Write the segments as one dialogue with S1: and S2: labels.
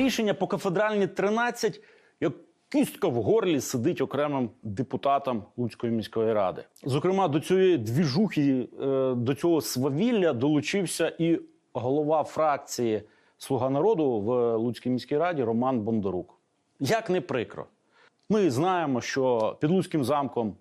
S1: Рішення по кафедральні 13, як кістка в горлі сидить окремим депутатам Луцької міської ради. Зокрема, до цієї двіжухи, е, до цього свавілля долучився і голова фракції Слуга народу в Луцькій міській раді Роман Бондарук. Як не прикро, ми знаємо, що під Луцьким замком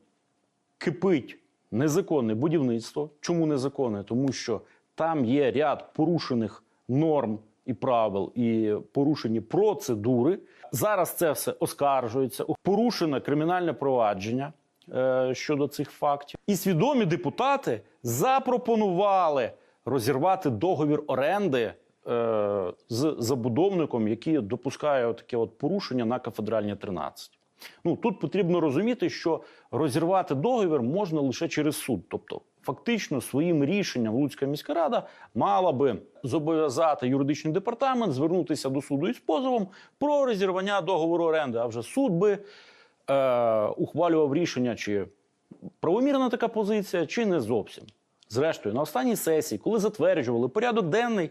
S1: кипить незаконне будівництво. Чому незаконне? Тому що там є ряд порушених норм і правил, і порушені процедури. Зараз це все оскаржується. Порушено кримінальне провадження е, щодо цих фактів. І свідомі депутати запропонували розірвати договір оренди е, з забудовником, який допускає таке от порушення на кафедральні 13. Ну тут потрібно розуміти, що розірвати договір можна лише через суд. Тобто, фактично, своїм рішенням Луцька міська рада мала би зобов'язати юридичний департамент звернутися до суду із позовом про розірвання договору оренди. А вже суд би е, ухвалював рішення, чи правомірна така позиція, чи не зовсім. Зрештою, на останній сесії, коли затверджували порядок денний,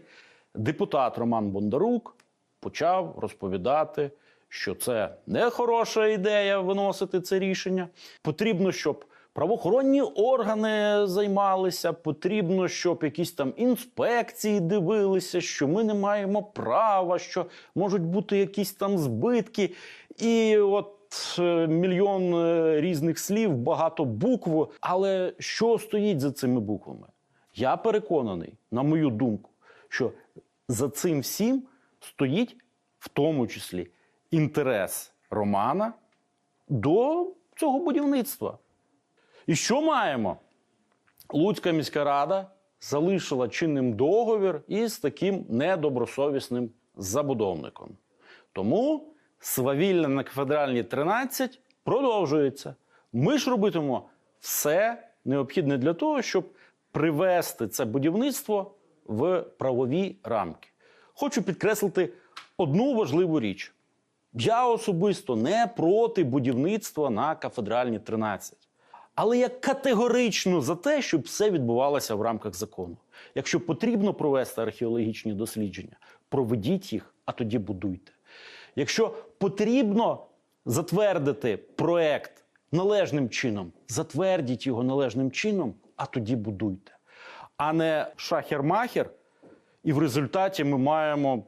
S1: депутат Роман Бондарук почав розповідати, що це не хороша ідея виносити це рішення. Потрібно, щоб правоохоронні органи займалися, потрібно, щоб якісь там інспекції дивилися, що ми не маємо права, що можуть бути якісь там збитки. І от е, мільйон е, різних слів, багато букв. Але що стоїть за цими буквами? Я переконаний, на мою думку, що за цим всім стоїть в тому числі інтерес Романа до цього будівництва. І що маємо? Луцька міська рада залишила чинним договір із таким недобросовісним забудовником. Тому свавілля на кафедральній 13 продовжується. Ми ж робитимо все необхідне для того, щоб привести це будівництво в правові рамки. Хочу підкреслити одну важливу річ. Я особисто не проти будівництва на кафедральні 13. Але я категорично за те, щоб все відбувалося в рамках закону. Якщо потрібно провести археологічні дослідження, проведіть їх, а тоді будуйте. Якщо потрібно затвердити проект належним чином, затвердіть його належним чином, а тоді будуйте. А не шахер-махер, і в результаті ми маємо